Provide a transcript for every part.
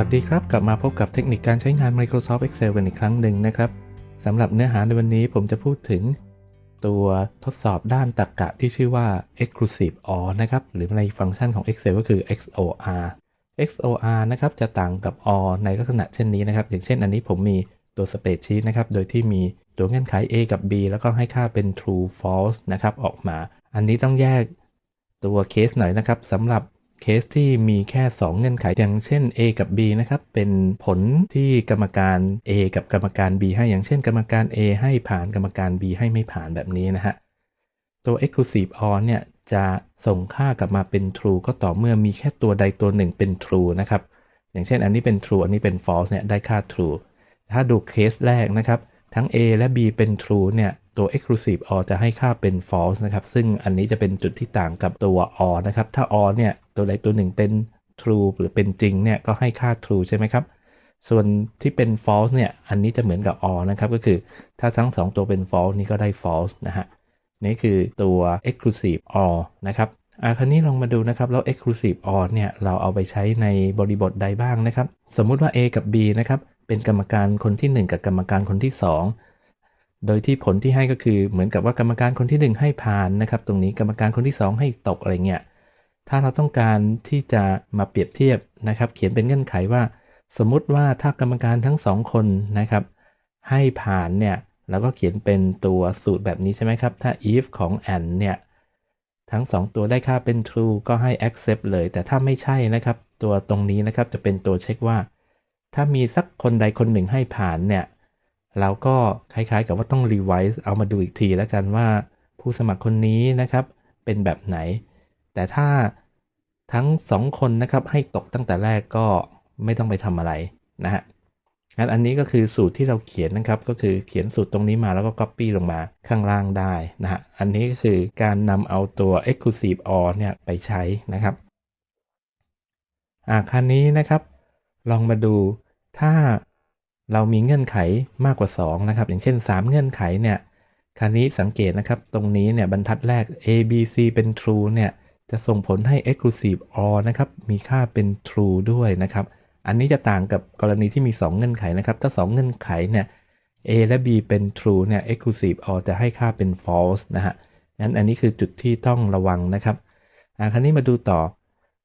วัสดีครับ กลับมาพบกับเทคนิคการใช้งาน Microsoft Excel กันอีกครั้งหนึ่งนะครับสำหรับเนื้อหาในวันนี้ผมจะพูดถึง ตัวทดสอบด้านตรรกะที่ชื่อว่า exclusive OR นะครับ หรือในฟังก์ชันของ Excel ก็คือ XOR XOR นะครับ จะต่างกับ OR ในลักษณะเช่นนี้นะครับ อย่างเช่นอันนี้ผมมีตัวสเปซชีตนะครับ โดยที่มีตัวเงื่อนไข A กับ B แล้วก็ให้ค่าเป็น true false นะครับ ออกมา อันนี้ต้องแยกตัวเคสหน่อยนะครับสำหรับ เคสที่มีแค่ 2 เงื่อนไขอย่างเช่น A กับ B นะครับ เป็นผลที่กรรมการ A กับกรรมการ B ให้อย่างเช่น กรรมการ A ให้ผ่านกรรมการ B ให้ไม่ผ่านแบบนี้นะฮะตัว exclusive OR เนี่ยจะส่งค่ากลับมาเป็น true ก็ต่อเมื่อมีแค่ตัวใดตัวหนึ่งเป็น true นะครับ อย่างเช่นอันนี้เป็น true อันนี้เป็น false เนี่ยได้ค่า true ถ้าดูเคสแรกนะครับ ทั้ง A และ B เป็น true เนี่ยตัว exclusive OR จะให้ค่าเป็น false นะครับ ซึ่งอันนี้จะเป็นจุดที่ต่างกับตัว OR นะครับ ถ้า OR เนี่ย ตัวใดตัวหนึ่งเป็น true หรือเป็นจริงเนี่ยก็ให้ค่า true ใช่ไหมครับ ส่วนที่เป็น false เนี่ยอันนี้จะเหมือนกับ OR นะครับ ก็คือถ้าทั้งสองตัวเป็น false นี่ก็ได้ false นะฮะนี่คือตัว exclusive OR นะครับอะคราวนี้ลองมาดูนะครับ แล้ว exclusive OR เนี่ยเราเอาไปใช้ในบริบทใดบ้างนะครับ สมมุติว่า A กับ B นะครับเป็นกรรมการคนที่ 1 กับกรรมการคนที่ 2 โดยที่ผลที่ให้ก็คือเหมือนกับว่ากรรมการคนที่ 1 ให้ผ่านนะครับ ตรงนี้กรรมการคนที่ 2 ให้ตกอะไรเงี้ย ถ้าเราต้องการที่จะมาเปรียบเทียบนะครับ เขียนเป็นเงื่อนไขว่า สมมุติว่าถ้ากรรมการทั้งสองคนนะครับ ให้ผ่านเนี่ยเราก็เขียนเป็นตัวสูตรแบบนี้ใช่ไหมครับ ถ้า if ของ and เนี่ยทั้ง 2 ตัวได้ค่าเป็น true ก็ให้ accept เลย แต่ถ้าไม่ใช่นะครับ ตัวตรงนี้นะครับจะเป็นตัวเช็คว่า ถ้ามีสักคนใดคนหนึ่งให้ผ่านเนี่ยเราก็คล้ายๆกับว่าต้อง revise เอามาดูอีกทีแล้วกันว่า ผู้สมัครคนนี้นะครับ เป็นแบบไหน แต่ถ้าทั้ง 2 คนนะครับให้ตกตั้งแต่แรกก็ไม่ต้องไปทำอะไรนะฮะงั้นอันนี้ก็คือสูตรที่เราเขียนนะครับ ก็คือเขียนสูตรตรงนี้มาแล้วก็ copy ลงมาข้างล่างได้นะฮะ อันนี้ก็คือการนำเอาตัว exclusive OR เนี่ยไปใช้นะครับ อ่าคราวนี้นะครับ ลองมาดูถ้าเรามีเงื่อนไขมากกว่า 2 นะครับ อย่างเช่น 3 เงื่อนไขเนี่ยคราวนี้สังเกตนะครับ ตรงนี้เนี่ยบรรทัดแรก A B C เป็น true เนี่ย จะส่งผลให้ exclusive OR นะครับมีค่าเป็น true ด้วยนะครับ อันนี้จะต่างกับกรณีที่มี 2 เงื่อนไขนะครับ ถ้า 2 เงื่อนไขเนี่ย A และ B เป็น true เนี่ย exclusive OR จะให้ค่าเป็น false นะฮะงั้นอันนี้คือจุดที่ต้องระวังนะครับอ่าคราวนี้มาดูต่อ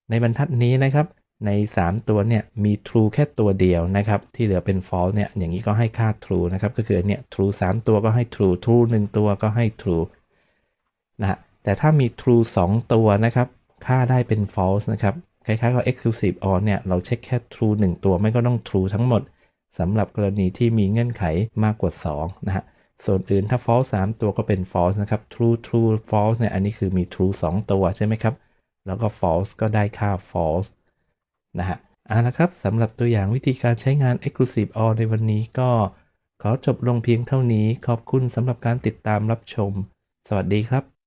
ในบรรทัดนี้นะครับ ใน 3 ตัวเนี่ยมี true แค่ตัวเดียวนะครับ ที่เหลือเป็น false เนี่ยอย่างนี้ก็ให้ค่า true นะครับก็คืออันเนี่ย true 3 ตัวก็ให้ true true 1 ตัวก็ให้ true นะฮะ แต่ถ้ามี true 2 ตัวนะครับ ค่าได้เป็น false นะครับ คล้ายๆกับ exclusive OR เนี่ย เราเช็คแค่ true 1 ตัว ไม่ก็ต้อง true ทั้งหมดสำหรับกรณีที่มีเงื่อนไขมากกว่า 2 นะฮะ ส่วนอื่นถ้า false 3 ตัวก็เป็น false นะครับ true true false เนี่ย อันนี้คือมี true 2 ตัวใช่ไหมครับ แล้วก็ false ก็ได้ค่า false นะฮะเอาละครับสำหรับตัวอย่างวิธีการใช้งาน exclusive OR ในวันนี้ก็ขอจบลงเพียงเท่านี้ ขอบคุณสำหรับการติดตามรับชม สวัสดีครับ